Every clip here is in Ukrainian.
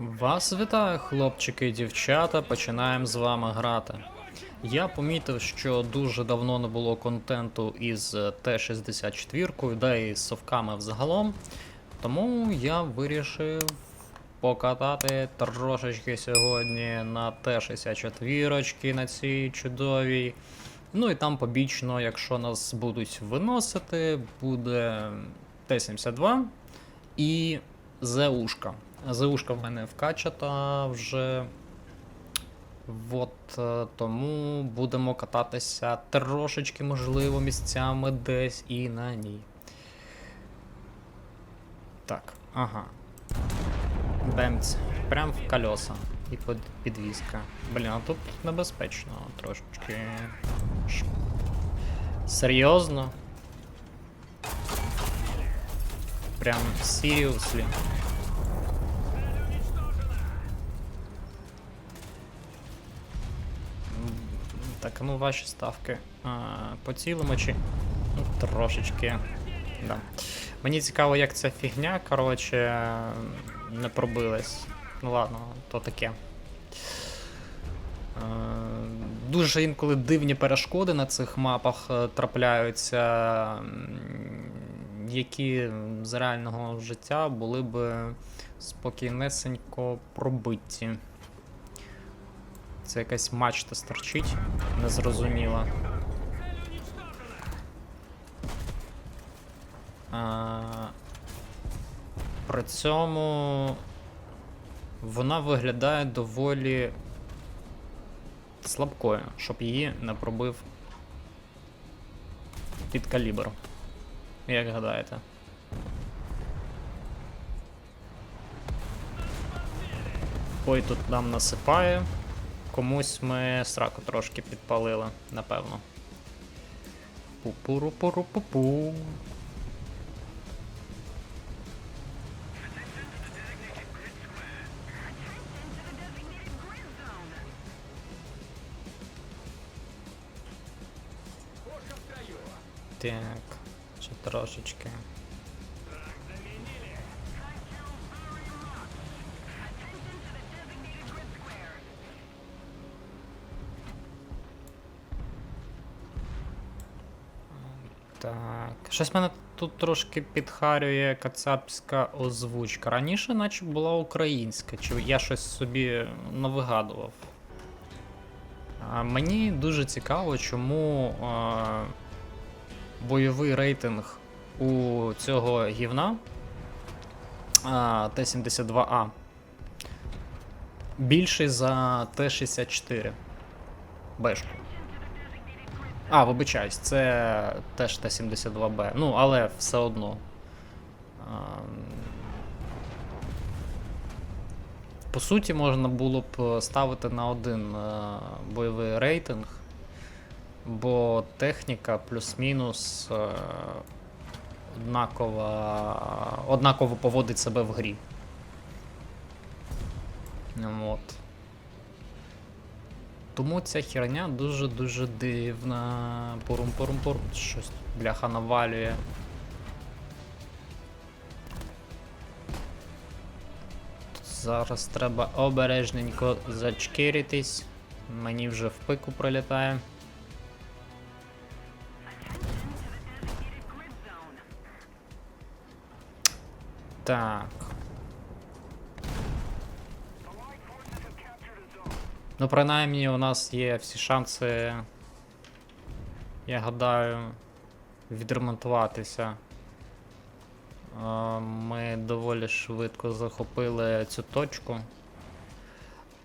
Вас вітаю, хлопчики і дівчата. Починаємо з вами грати. Я помітив, що дуже давно не було контенту із е, Т-64, да і з совками взагалом. Тому я вирішив покатати трошечки сьогодні на Т-64 на цій чудовій. Ну і там побічно, якщо нас будуть виносити, буде Т-72 і ЗУшка. ЗУшка в мене вкачата вже. От е, тому будемо кататися трошечки, можливо, місцями десь і на ній. Так, ага. Бемц. Прям в колеса. І підвізка. Блін, а тут небезпечно трошечки. Серйозно? Прям seriously. Так, ну ваші ставки. А, поцілимо чи. Ну, трошечки. Да. Мені цікаво, як ця фігня, коротше, не пробилась. Ну ладно, то таке. Е, Дуже інколи дивні перешкоди на цих мапах е, трапляються, які з реального життя були б спокійнесенько пробиті. Це якась мачта стерчить, незрозуміло. А, при цьому вона виглядає доволі слабкою, щоб її не пробив під калібр. Як гадаєте? Ой, тут нам насипає. Комусь ми сраку трошки підпалили, напевно. Пу-пуру-пуру-пу-пу. Так, ще трошечки. Щось мене тут трошки підхарює кацапська озвучка. Раніше, наче була українська, чи я щось собі навигадував. А мені дуже цікаво, чому а, бойовий рейтинг у цього гівна а, Т-72А більший за Т-64. Бешку. А, вибачаюсь, це теж Т-72Б. Ну, але все одно. По суті, можна було б ставити на один е, бойовий рейтинг, бо техніка плюс-мінус е, однаково поводить себе в грі. От. Тому ця херня дуже-дуже дивна. Пурум-пурум-пурум. Щось бляха навалює. Зараз треба обережненько зачкиритись. Мені вже в пику прилітає. Так. Ну, принаймні, у нас є всі шанси, я гадаю, відремонтуватися. Ми доволі швидко захопили цю точку.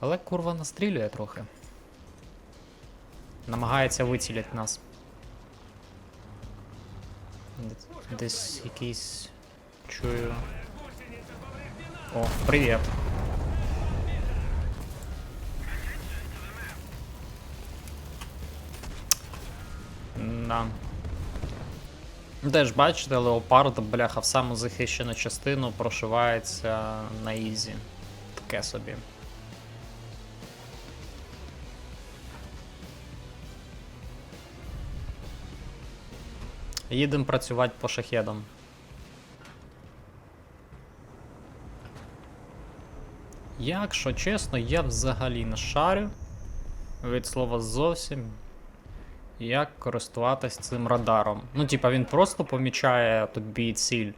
Але курва настрілює трохи. Намагається вицілити нас. Десь якийсь чую. О, привіт. Да. Теж бачите, леопард, бляха, в саму захищену частину прошивається на ізі. Таке собі. Їдемо працювати по шахедам. Якщо чесно, я взагалі не шарю від слова зовсім. Як користуватись цим радаром. Ну, типа, він просто помічає тобі ціль.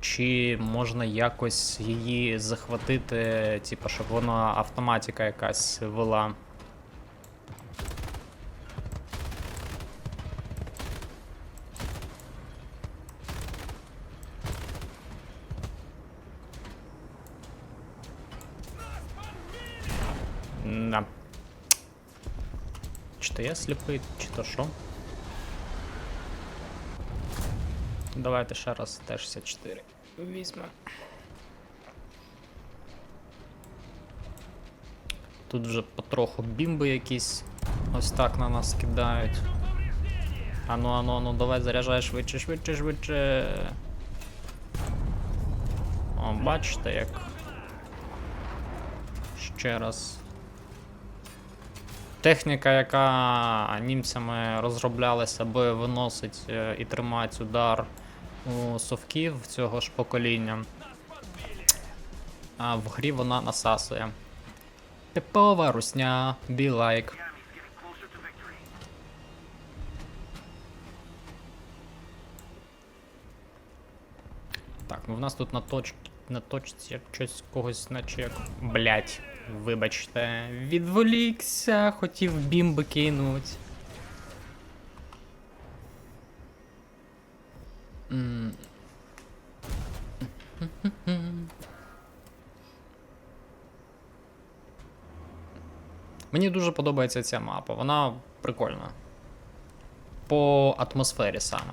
Чи можна якось її захватити, типа, щоб вона автоматика якась вела. Сліпий, чи то що? Давайте ще раз Т-64 візьмемо. Тут вже потроху бімби якісь ось так на нас кидають. Ану, ану, ану, давай заряджай швидше, швидше, швидше. О, бачите, як. Ще раз. Техніка, яка німцями розроблялася, аби виносить е, і тримати удар у совків цього ж покоління. А в грі вона насасує. Типова русня, be like. Так, ну в нас тут на точці, на точці щось когось наче як. Блять, вибачте, відволікся, хотів бімби кинуть. Мені дуже подобається ця мапа, вона прикольна. По атмосфері саме.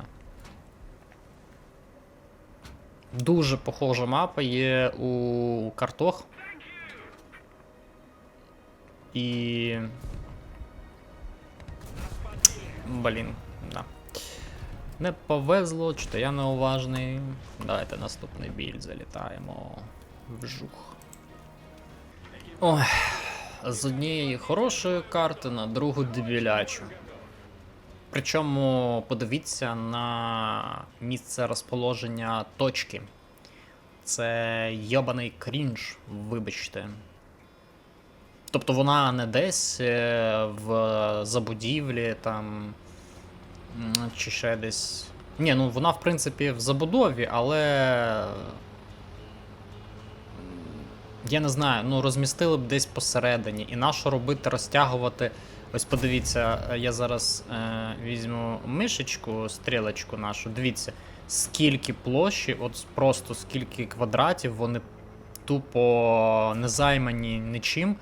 Дуже похожа мапа є у картох. І. Блін, да. Не повезло, чи то я неуважний. Давайте наступний біль залітаємо. Вжух. Ой. З однієї хорошої карти на другу дебілячу. Причому подивіться на місце розположення точки. Це йобаний крінж, вибачте. Тобто вона не десь е, в забудівлі там. Чи ще десь. Ні, ну вона, в принципі, в забудові, але. Я не знаю, ну розмістили б десь посередині. І нащо робити, розтягувати. Ось подивіться, я зараз е, візьму мишечку, стрілочку нашу. Дивіться, скільки площі, от просто скільки квадратів, вони тупо не займані нічим.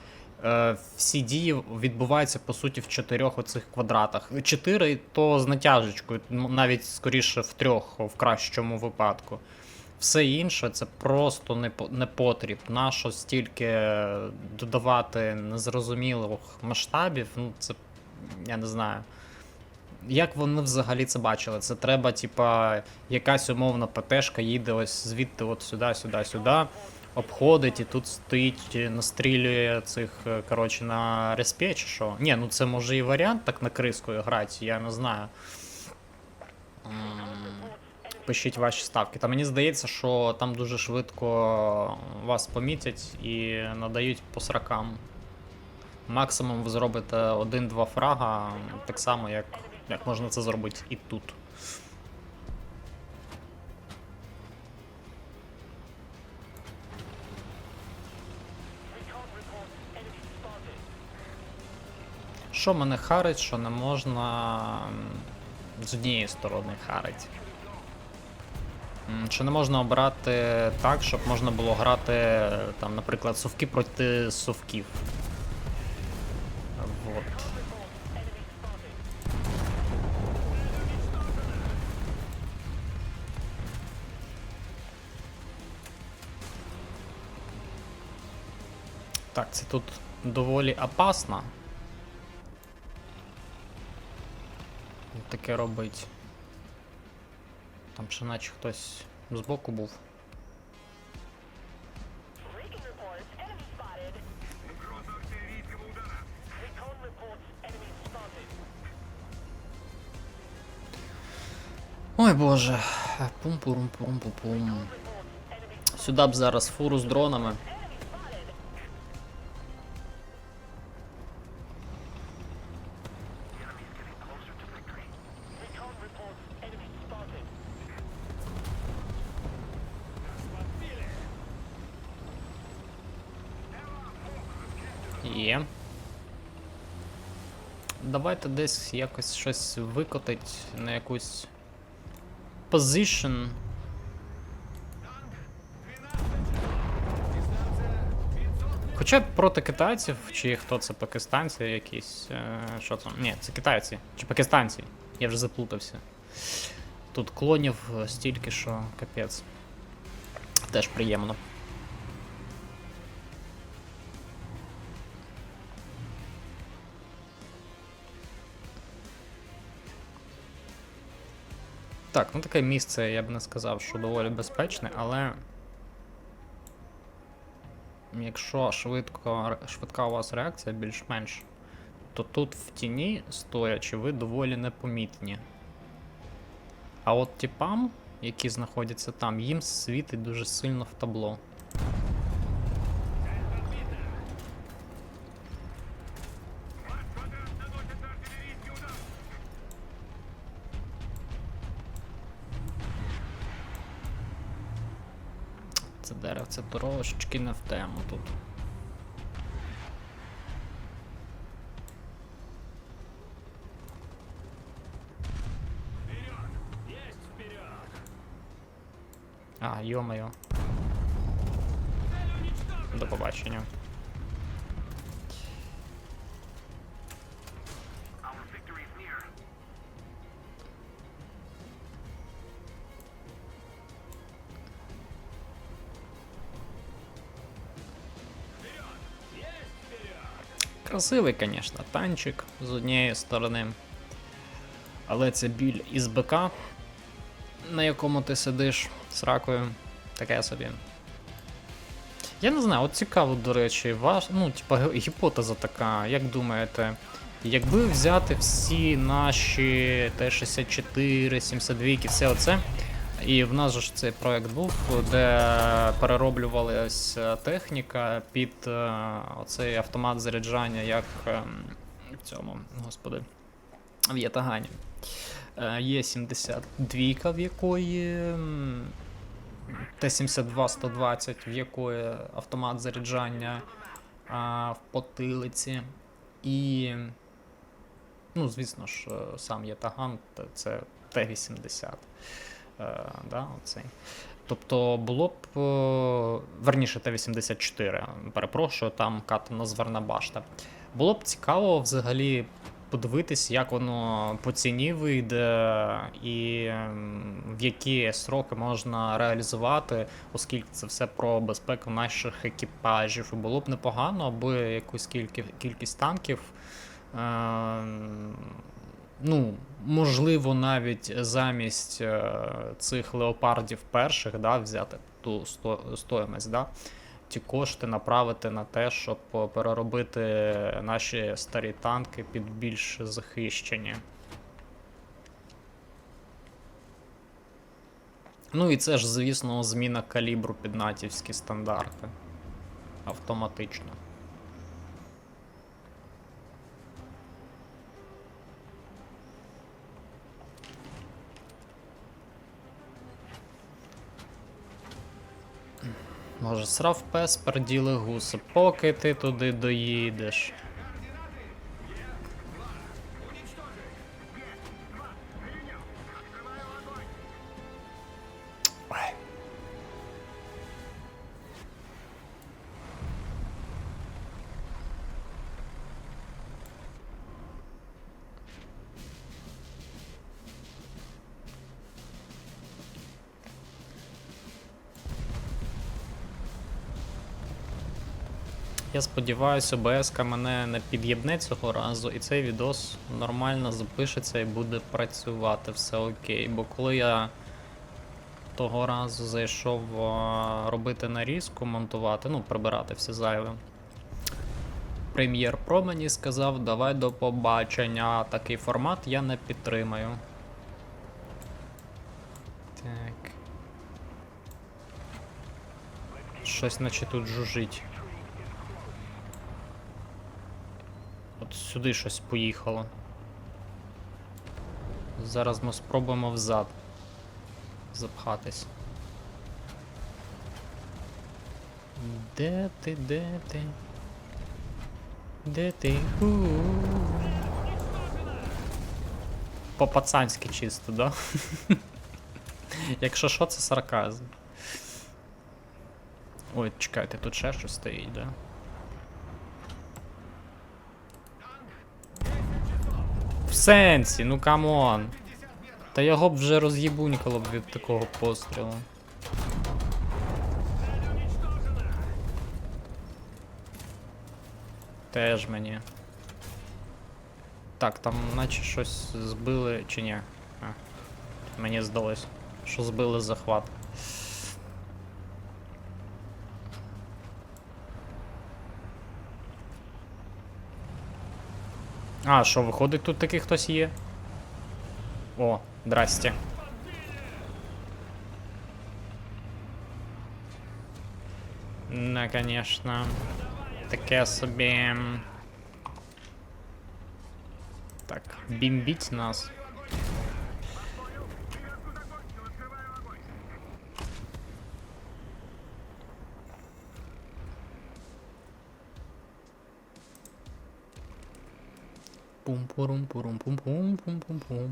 Е, всі дії відбуваються по суті в чотирьох оцих квадратах. Чотири то з натяжечкою, навіть скоріше в трьох, в кращому випадку. Все інше це просто не, не потріб. Нащо стільки додавати незрозумілих масштабів, ну це я не знаю. Як вони взагалі це бачили? Це треба, типа, якась умовна ПТшка їде ось звідти, от сюди, сюди, сюди, обходить і тут стоїть, настрілює цих, е, коротше, на респі чи що. Ні, ну це може і варіант так на крискою грати, я не знаю. Пишіть ваші ставки. Та мені здається, що там дуже швидко вас помітять і надають по сракам. Максимум ви зробите один-два фрага, так само, як, як можна це зробити і тут. Що мене харить, що не можна з однієї сторони харить. Що не можна обирати так, щоб можна було грати, там, наприклад, совки проти совків. Вот. Так, це тут доволі опасно. Таке робить. Там ще наче хтось збоку був. Ой боже. пум пурум пум пум пум Сюди б зараз фуру з дронами. Десь якось щось викотить на якусь position. Хоча проти китайців, чи хто це пакистанці якісь. Е, що там? Ні, це китайці. Чи пакистанці. Я вже заплутався. Тут клонів стільки, що капець. Теж приємно. Так, ну таке місце, я б не сказав, що доволі безпечне, але. Якщо швидко, швидка у вас реакція більш-менш, то тут в тіні стоячи, ви доволі непомітні. А от тіпам, які знаходяться там, їм світить дуже сильно в табло. Трошечки не в тему тут. А, йо-моє. До побачення. Красивий, звісно, танчик з однієї сторони. Але це біль із БК, на якому ти сидиш з ракою. Таке собі. Я не знаю, от цікаво, до речі, ваш, ну, типа, гіпотеза така, як думаєте, якби взяти всі наші Т-64, 72, все оце, і в нас же ж цей проект був, де перероблювалася техніка під е, оцей автомат заряджання, як ем, в цьому, господи, в Ятагані. Е, Є 72, в якої Т-72-120, в якої автомат заряджання а, в потилиці. І, ну, звісно ж, е, сам Ятаган це Т-80. Е, да, оцей. Тобто було б. е, Верніше Т-84, перепрошую, там катана зверна башта. Було б цікаво взагалі подивитись, як воно по ціні вийде, і ем, в які сроки можна реалізувати, оскільки це все про безпеку наших екіпажів. Було б непогано, аби якусь кількість, кількість танків. ем, Ну, можливо, навіть замість е, цих леопардів перших, да, взяти ту сто, стоїмость, да, ті кошти направити на те, щоб е, переробити наші старі танки під більш захищені. Ну і це ж, звісно, зміна калібру під натівські стандарти. Автоматично. Може, срав пес, перділи гуси, поки ти туди доїдеш. Я сподіваюся, ОБС мене не під'єбне цього разу, і цей відос нормально запишеться і буде працювати, все окей. Бо коли я того разу зайшов робити нарізку, монтувати, ну, прибирати все зайве. Прем'єр Pro мені сказав, давай до побачення. Такий формат я не підтримаю. Так. Щось наче тут жужить. От сюди щось поїхало. Зараз ми спробуємо взад запхатись. Де ти, де ти? Де ти? У. По-пацанськи чисто, да? Якщо що, це сарказм. Ой, чекайте, тут ще щось стоїть, да? Сенсі, ну камон. Та його б вже роз'їбунькало б від такого пострілу. Теж мені. Так, там наче щось збили чи ні? А, мені здалось, що збили захват. А, що, виходить, тут такий хтось є? О, здрасте. Ну, конечно. Таке собі. Так, бімбіть нас. Пум-пурум-пурум-пум-пум-пум-пум-пум.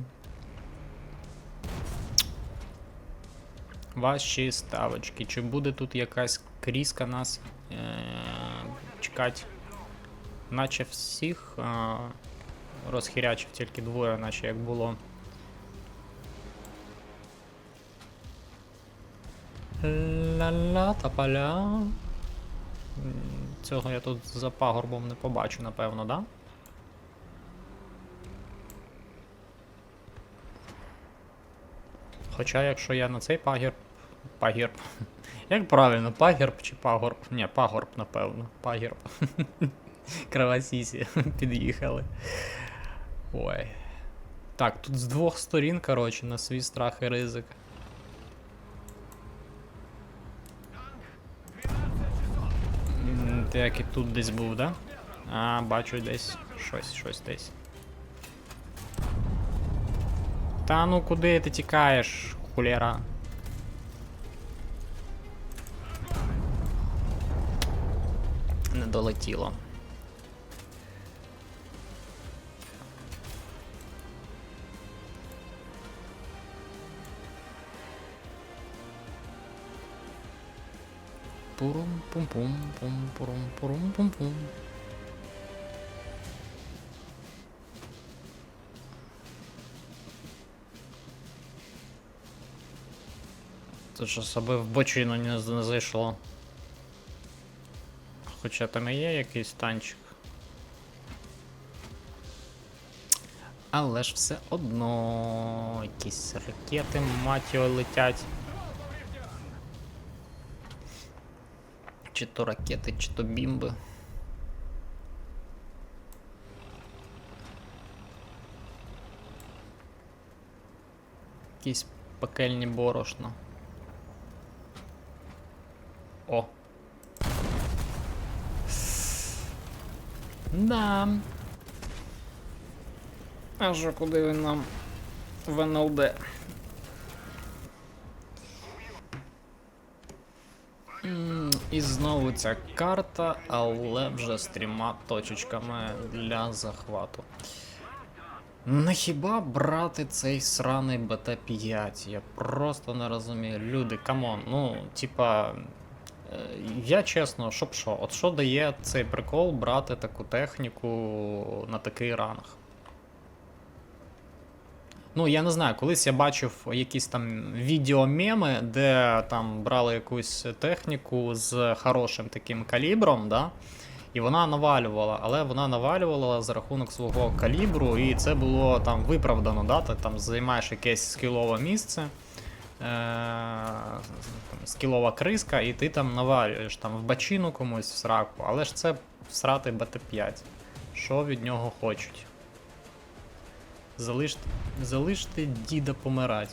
Ваші ставочки. Чи буде тут якась кріска нас е- чекати? Наче всіх е- розхірячив тільки двоє, наче як було. Ла-ла та-поля. Цього я тут за пагорбом не побачу, напевно, да? Хоча, якщо я на цей пагірб. Пагірб. Як правильно, пагірб чи пагорб? Ні, пагорб, напевно. Пагірб. Кровосісі під'їхали. Ой. Так, тут з двох сторін, коротше, на свій страх і ризик. Як і тут десь був, да? А, бачу десь щось, щось десь. Та ну куди ти тікаєш, кулера? Не долетіло. Пурум Це ж особи в бочину не, не зайшло. Хоча там і є якийсь танчик. Але ж все одно якісь ракети, мать його, летять. Чи то ракети, чи то бімби. Якісь пекельні борошна. О. Да. А що куди він нам в НЛД? І знову ця карта, але вже з трьома точечками для захвату. Не хіба брати цей сраний БТ-5? Я просто не розумію. Люди, камон, ну, типа. Е, Я чесно, щоб що, от що дає цей прикол брати таку техніку на такий ранг? Ну, я не знаю, колись я бачив якісь там відеомеми, де там брали якусь техніку з хорошим таким калібром, да? І вона навалювала, але вона навалювала за рахунок свого калібру, і це було там виправдано, да? Ти там займаєш якесь скілове місце, там, скілова криска, і ти там наварюєш там в бачину комусь в сраку, але ж це всрати БТ-5. Що від нього хочуть? Залиште, залиште діда помирать.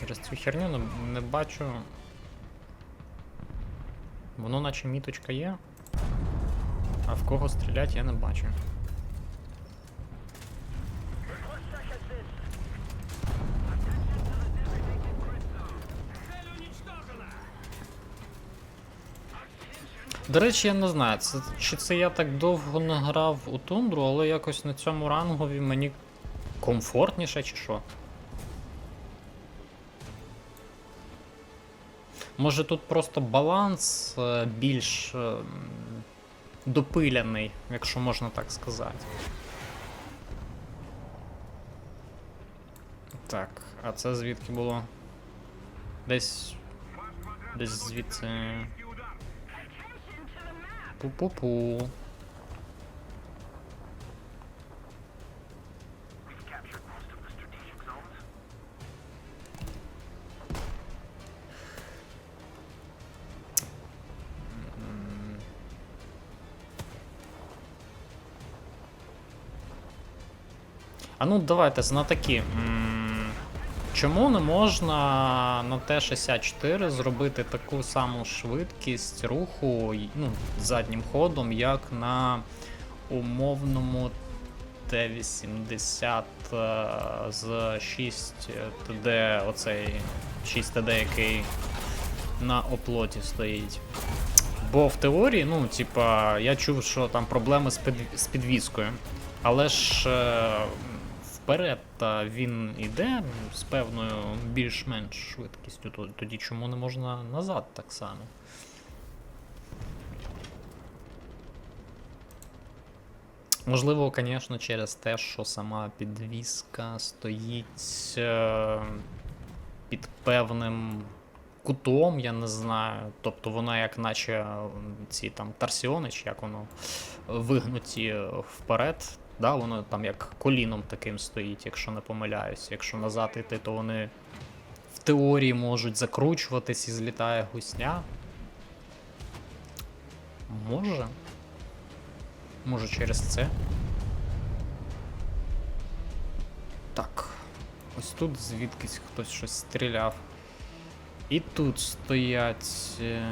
Через цю херню не, не бачу Воно наче міточка є. А в кого стрілять, я не бачу. До речі, я не знаю, це, чи це я так довго не грав у тундру, але якось на цьому рангові мені комфортніше, чи що? Може тут просто баланс е, більш е, допиляний, якщо можна так сказати. Так, а це звідки було? Десь. Десь звідси. Пу-пу-пу. Ну давайте знатоки. М, Чому не можна на Т-64 зробити таку саму швидкість руху ну, заднім ходом, як на умовному Т-80 е, з 6 ТД, оцей 6 ТД, який на оплоті стоїть. Бо в теорії, ну, типа, я чув, що там проблеми з підвіскою. Але ж е, вперед та він іде з певною більш-менш швидкістю. то- Тоді чому не можна назад так само? Можливо, звісно, через те, що сама підвіска стоїть е, під певним кутом, я не знаю. Тобто вона як наче ці там торсіони, чи як воно вигнуті вперед. Да, воно там як коліном таким стоїть, якщо не помиляюсь. Якщо назад іти, то вони в теорії можуть закручуватись і злітає гусня. Може. Може через це. Так. Ось тут звідкись хтось щось стріляв. І тут стоять. е,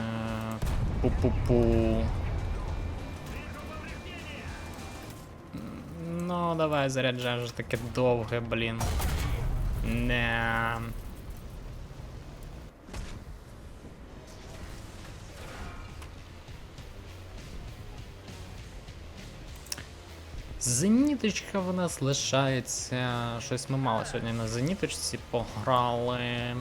Пу-пу-пу. Ну, давай заряджай вже таке довге, блін. Не. Зеніточка в нас лишається. Щось ми мало сьогодні на зеніточці пограли.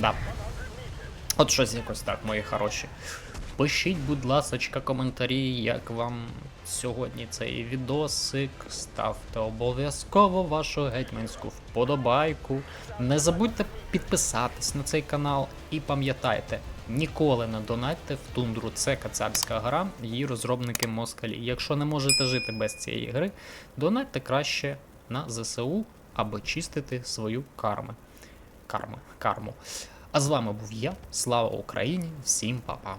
Да. От щось якось так, мої хороші. Пишіть, будь ласочка, коментарі, як вам сьогодні цей відосик. Ставте обов'язково вашу гетьманську вподобайку. Не забудьте підписатись на цей канал і пам'ятайте, ніколи не донатьте в тундру. Це кацапська гра, її розробники москалі. Якщо не можете жити без цієї гри, донатьте краще на ЗСУ або чистити свою карму. Карми, карму. А з вами був я. Слава Україні! Всім па-па!